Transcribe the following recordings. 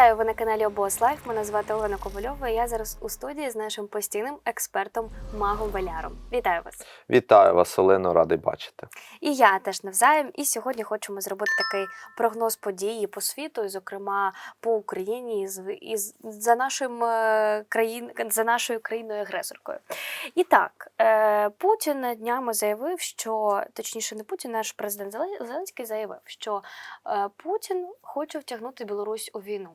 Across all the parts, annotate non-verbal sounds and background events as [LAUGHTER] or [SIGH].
Вітаю ви на каналі Обос Лайф. Мене звати Олена Ковальова. Я зараз у студії з нашим постійним експертом Магом Валяром. Вітаю вас! Вітаю вас, Олено, радий бачити. І я теж навзаєм. І сьогодні хочемо зробити такий прогноз події по світу, і, зокрема по Україні, і за нашим е, країн за нашою країною агресоркою. І так, е, Путін днями заявив, що точніше, не Путін, наш президент Зеленський заявив, що е, Путін хоче втягнути Білорусь у війну.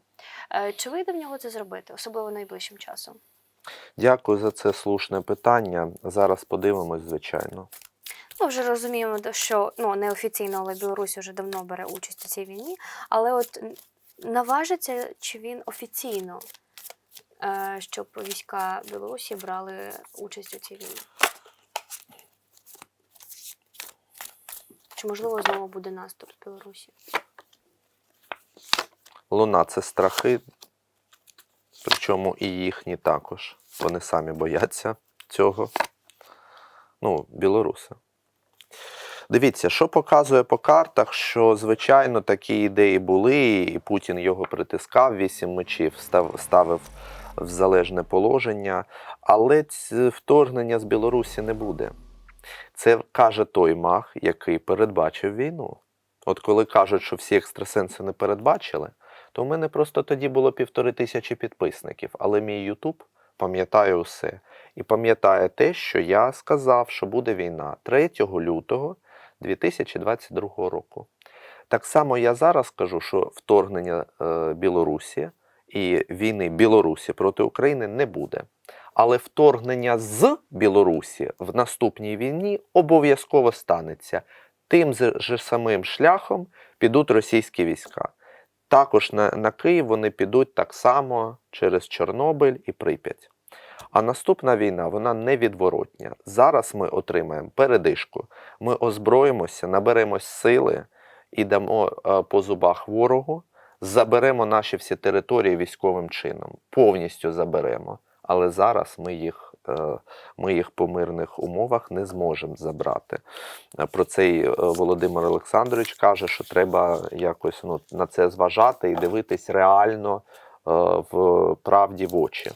Е, Чи вийде в нього це зробити, особливо найближчим часом? Дякую за це слушне питання. Зараз подивимось, звичайно. Ми вже розуміємо, що ну неофіційно, але Білорусь вже давно бере участь у цій війні. Але от наважиться чи він офіційно, е, щоб війська Білорусі брали участь у цій війні? Чи можливо знову буде наступ з Білорусі? Луна це страхи, причому і їхні також. Вони самі бояться цього. Ну, білоруси. Дивіться, що показує по картах, що, звичайно, такі ідеї були, і Путін його притискав, вісім мечів став, ставив в залежне положення, але вторгнення з Білорусі не буде. Це каже той маг, який передбачив війну. От коли кажуть, що всі екстрасенси не передбачили, то в мене просто тоді було півтори тисячі підписників, але мій Ютуб пам'ятає усе. І пам'ятає те, що я сказав, що буде війна 3 лютого 2022 року. Так само я зараз кажу, що вторгнення е, Білорусі і війни Білорусі проти України не буде. Але вторгнення з Білорусі в наступній війні обов'язково станеться. Тим же самим шляхом підуть російські війська. Також на, на Київ вони підуть так само через Чорнобиль і Прип'ять. А наступна війна вона невідворотня. Зараз ми отримаємо передишку, ми озброїмося, наберемось сили і дамо е, по зубах ворогу, заберемо наші всі території військовим чином, повністю заберемо. Але зараз ми їх, ми їх по мирних умовах не зможемо забрати. Е, Про це і е, Володимир Олександрович каже, що треба якось ну, на це зважати і дивитись реально е, в правді в очі.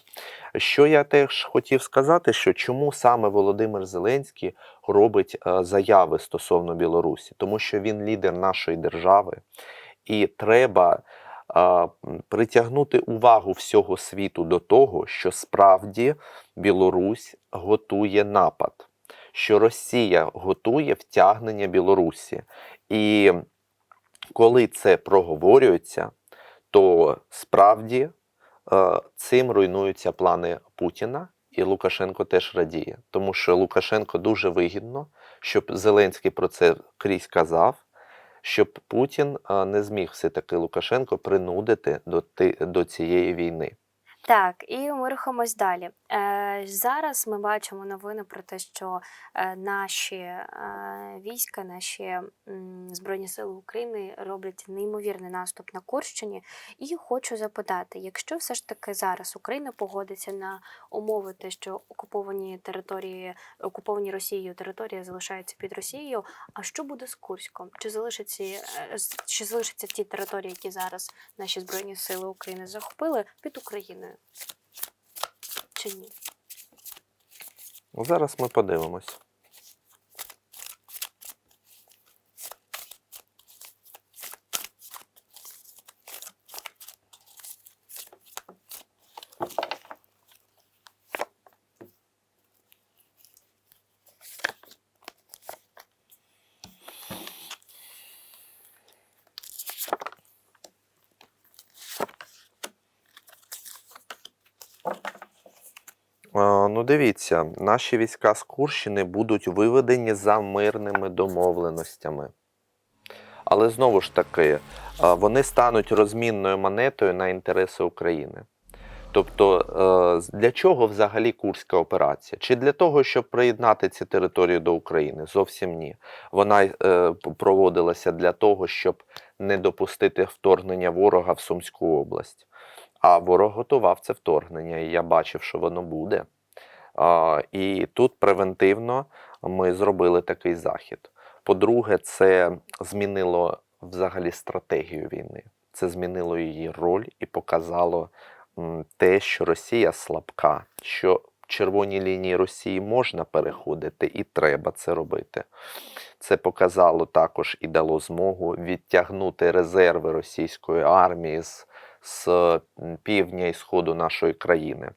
Що я теж хотів сказати, що чому саме Володимир Зеленський робить е, заяви стосовно Білорусі, тому що він лідер нашої держави, і треба е, притягнути увагу всього світу до того, що справді Білорусь готує напад, що Росія готує втягнення Білорусі. І коли це проговорюється, то справді е, цим руйнуються плани Путіна, і Лукашенко теж радіє, тому що Лукашенко дуже вигідно, щоб Зеленський про це крізь казав, щоб Путін не зміг все-таки Лукашенко принудити до, до цієї війни. Так, і ми рухаємось далі. Е, зараз ми бачимо новини про те, що е, наші е, війська, наші Збройні Сили України роблять неймовірний наступ на Курщині. І хочу запитати, якщо все ж таки зараз Україна погодиться на умови, те, що окуповані території, окуповані Росією території залишаються під Росією, а що буде з Курськом? Чи залишаться, е, чи залишаться ті території, які зараз наші Збройні Сили України захопили під Україною? Чи ні? Зараз ми подивимось. А, Ну, дивіться, наші війська з Курщини будуть виведені за мирними домовленостями. Але знову ж таки, вони стануть розмінною монетою на інтереси України. Тобто, е, для чого взагалі Курська операція? Чи для того, щоб приєднати ці території до України? Зовсім ні. Вона е, проводилася для того, щоб не допустити вторгнення ворога в Сумську область. А ворог готував це вторгнення, і я бачив, що воно буде. І тут превентивно ми зробили такий захід. По-друге, це змінило взагалі стратегію війни. Це змінило її роль і показало те, що Росія слабка, що червоні лінії Росії можна переходити і треба це робити. Це показало також і дало змогу відтягнути резерви російської армії з, з півдня і сходу нашої країни.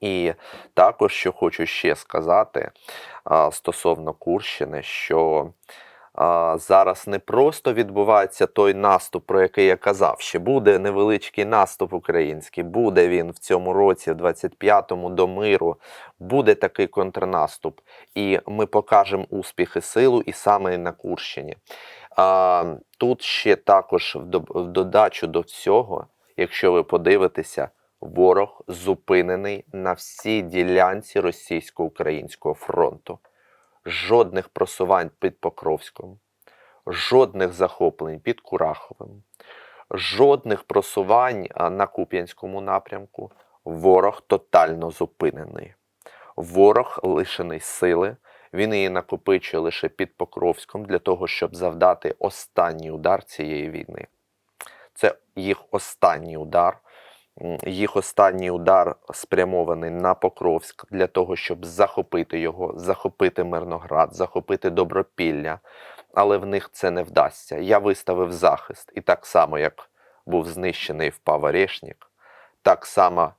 І також, що хочу ще сказати стосовно Курщини, що зараз не просто відбувається той наступ, про який я казав, що буде невеличкий наступ український, буде він в цьому році, в 25-му до миру, буде такий контрнаступ, і ми покажемо успіх і силу, і саме на Курщині. А, тут ще також в додачу до всього, якщо ви подивитеся, ворог зупинений на всій ділянці російсько-українського фронту. Жодних просувань під Покровськом, жодних захоплень під Кураховим, жодних просувань на Куп'янському напрямку. Ворог тотально зупинений. Ворог лишений сили. Він її накопичує лише під Покровськом для того, щоб завдати останній удар цієї війни. Це їх останній удар. Їх останній удар спрямований на Покровськ для того, щоб захопити його, захопити Мирноград, захопити Добропілля. Але в них це не вдасться. Я виставив захист. І так само, як був знищений впав Орешнік, так само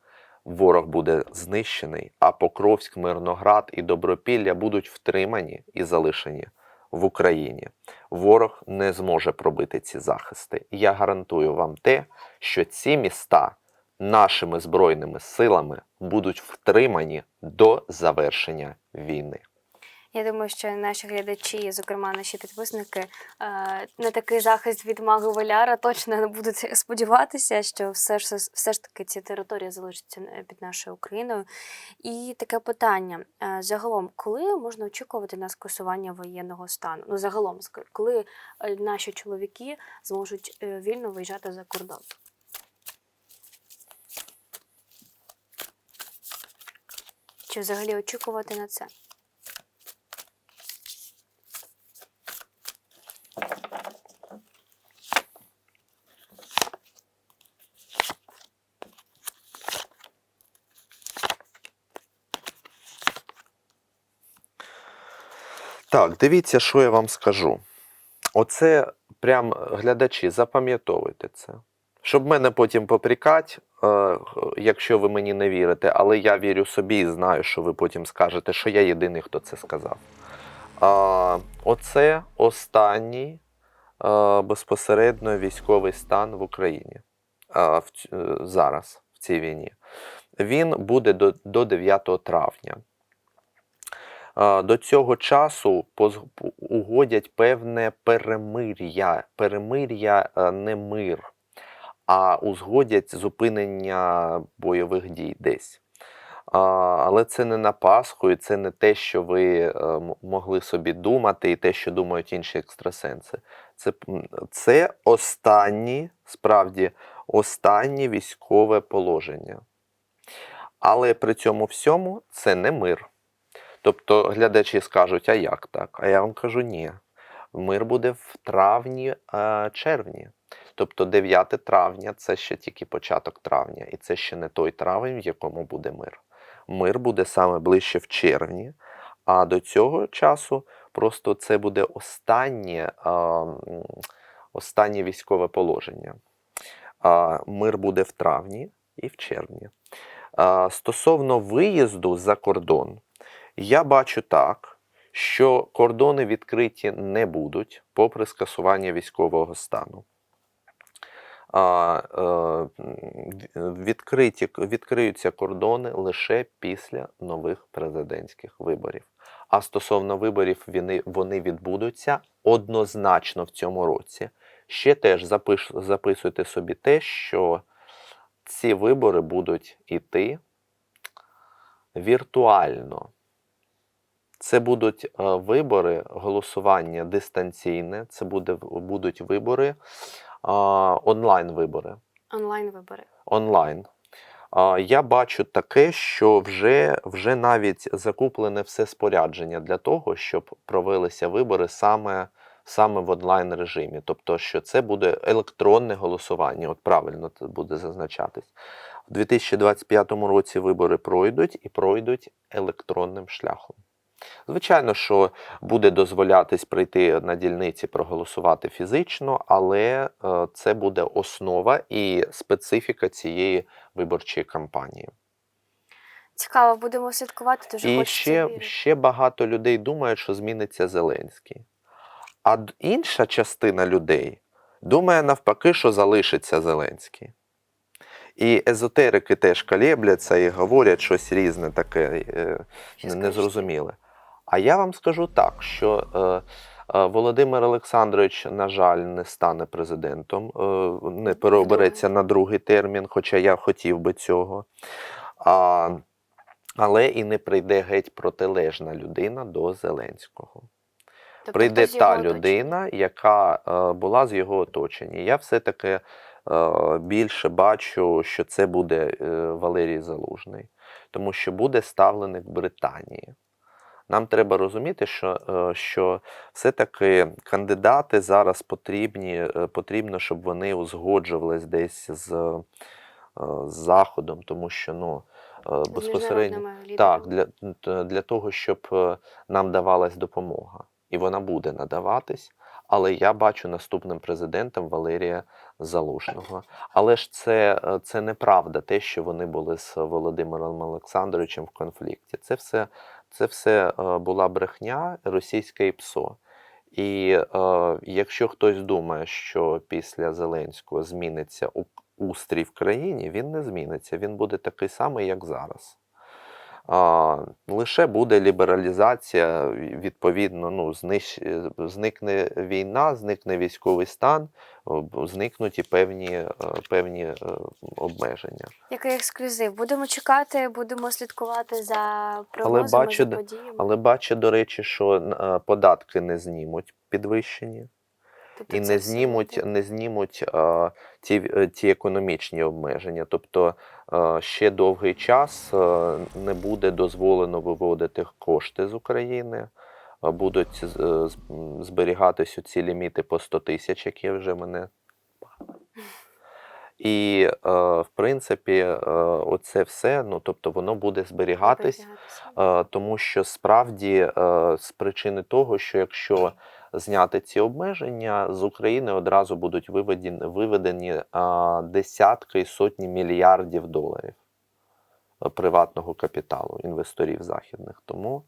ворог буде знищений, а Покровськ, Мирноград і Добропілля будуть втримані і залишені в Україні. Ворог не зможе пробити ці захисти. Я гарантую вам те, що ці міста нашими збройними силами будуть втримані до завершення війни. Я думаю, що наші глядачі, зокрема наші підписники, е, на такий захист від маги Валяра точно не будуть сподіватися, що все ж все ж таки ці території залишаться е, під нашою Україною. І таке питання: е, загалом, коли можна очікувати на скасування воєнного стану? Ну загалом, коли наші чоловіки зможуть вільно виїжджати за кордон? Чи взагалі очікувати на це? Так, дивіться, що я вам скажу. Оце прям глядачі, запам'ятовуйте це. Щоб мене потім попрікать, е, якщо ви мені не вірите, але я вірю собі і знаю, що ви потім скажете, що я єдиний, хто це сказав. Оце останній е, безпосередньо військовий стан в Україні е, зараз, в цій війні. Він буде до, до 9 травня. До цього часу угодять певне перемир'я. Перемир'я е, не мир, а узгодять зупинення бойових дій десь. Але це не на Пасху, і це не те, що ви е, могли собі думати, і те, що думають інші екстрасенси. Це, це останні, справді, останнє військове положення. Але при цьому всьому це не мир. Тобто глядачі скажуть, а як так? А я вам кажу, ні. Мир буде в травні, е. Тобто 9 травня це ще тільки початок травня, і це ще не той травень, в якому буде мир. Мир буде саме ближче в червні, а до цього часу просто це буде останнє, е, останнє військове положення. А, Мир буде в травні і в червні. А, Стосовно виїзду за кордон, я бачу так, що кордони відкриті не будуть попри скасування військового стану. Е, відкриті, відкриються кордони лише після нових президентських виборів. А стосовно виборів, вони, вони відбудуться однозначно в цьому році. Ще теж запиш, записуйте собі те, що ці вибори будуть іти віртуально. Це будуть е, вибори, голосування дистанційне, це буде, будуть вибори, онлайн-вибори. Онлайн вибори. Онлайн. А, Я бачу таке, що вже, вже навіть закуплене все спорядження для того, щоб провелися вибори саме, саме в онлайн режимі. Тобто, що це буде електронне голосування. От правильно це буде зазначатись. У 2025 році вибори пройдуть і пройдуть електронним шляхом. Звичайно, що буде дозволятись прийти на дільниці проголосувати фізично, але е, це буде основа і специфіка цієї виборчої кампанії. Цікаво, будемо слідкувати. Дуже І хочеться ще, вірити. ще багато людей думають, що зміниться Зеленський. А інша частина людей думає навпаки, що залишиться Зеленський. І езотерики теж колебляться і говорять щось різне таке е, незрозуміле. А я вам скажу так, що е, е, Володимир Олександрович, на жаль, не стане президентом, е, не переобереться на другий термін, хоча я хотів би цього. А, але і не прийде геть протилежна людина до Зеленського. Тобто Прийде та оточення. людина, яка е, була з його оточення. Я все-таки е, більше бачу, що це буде е, Валерій Залужний, тому що буде ставленик Британії. Нам треба розуміти, що, е, що все-таки кандидати зараз потрібні, е, потрібно, щоб вони узгоджувались десь з, е, з Заходом, тому що ну, безпосередньо. Так, для, для того, щоб нам давалась допомога. І вона буде надаватись. Але я бачу наступним президентом Валерія Залужного. Але ж це, це неправда, те, що вони були з Володимиром Олександровичем в конфлікті. Це все, це все е, була брехня російське ІПСО. І е, якщо хтось думає, що після Зеленського зміниться устрій в країні, він не зміниться. Він буде такий самий, як зараз. А, лише буде лібералізація, відповідно, ну, знищ, зникне війна, зникне військовий стан, зникнуть і певні, е, певні е, обмеження. Який ексклюзив? Будемо чекати, будемо слідкувати за прогнозами, бачу, за подіями. Але бачу, до речі, що е, податки не знімуть підвищені. Тобто і не знімуть, буде. не знімуть а, ті, е, ті економічні обмеження. Тобто а, ще довгий час а, не буде дозволено виводити кошти з України. а Будуть е, зберігатись ці ліміти по 100 тисяч, які вже мене. [LAUGHS] І, е, в принципі, е, оце все, ну тобто, воно буде зберігатись. Е, тому що справді е, з причини того, що якщо зняти ці обмеження, з України одразу будуть виведені, виведені е, десятки і сотні мільярдів доларів е, приватного капіталу інвесторів західних. Тому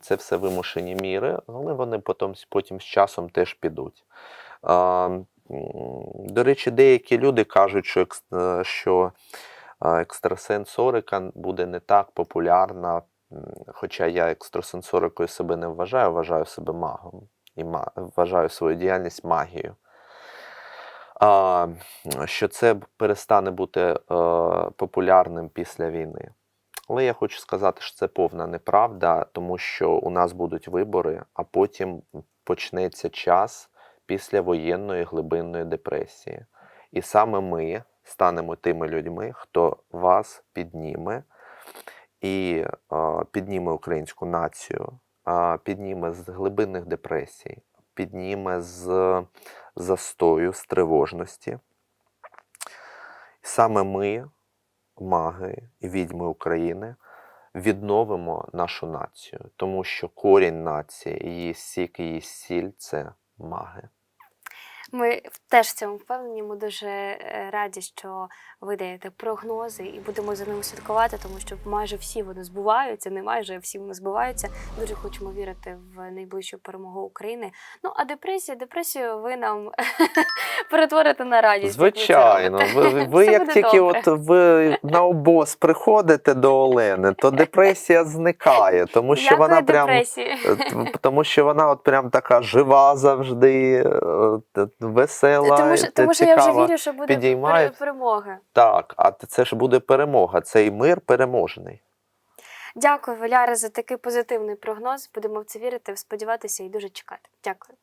це все вимушені міри, але вони потім, потім з часом теж підуть. М, До речі, деякі люди кажуть, що, е, що е, екстрасенсорика буде не так популярна, хоча я екстрасенсорикою себе не вважаю, вважаю себе магом і ма- вважаю свою діяльність магією. А, що це перестане бути е, популярним після війни. Але я хочу сказати, що це повна неправда, тому що у нас будуть вибори, а потім почнеться час післявоєнної глибинної депресії. І саме ми станемо тими людьми, хто вас підніме і е, підніме українську націю, підніме з глибинних депресій, підніме з застою, з тривожності. Саме ми, маги і відьми України, відновимо нашу націю, тому що корінь нації, її сік, її сіль це маги. Ми теж в цьому впевнені. Ми дуже е, раді, що ви даєте прогнози і будемо за ними слідкувати, тому що майже всі вони збуваються, не майже а всі вони збуваються. Дуже хочемо вірити в найближчу перемогу України. Ну а депресія, депресію ви нам [LAUGHS] перетворите на радість. Звичайно, ви, ви як тільки добре. от ви на обоз приходите до Олени, то [LAUGHS] депресія зникає, тому що Якої вона прям депресії? Е, Тому що вона от прям така жива завжди, е, весела, Тому що, тому що я вже вірю, що буде підіймає. перемога. Так, а це ж буде перемога. Цей мир переможний. Дякую, Валяра, за такий позитивний прогноз. Будемо в це вірити, сподіватися і дуже чекати. Дякую.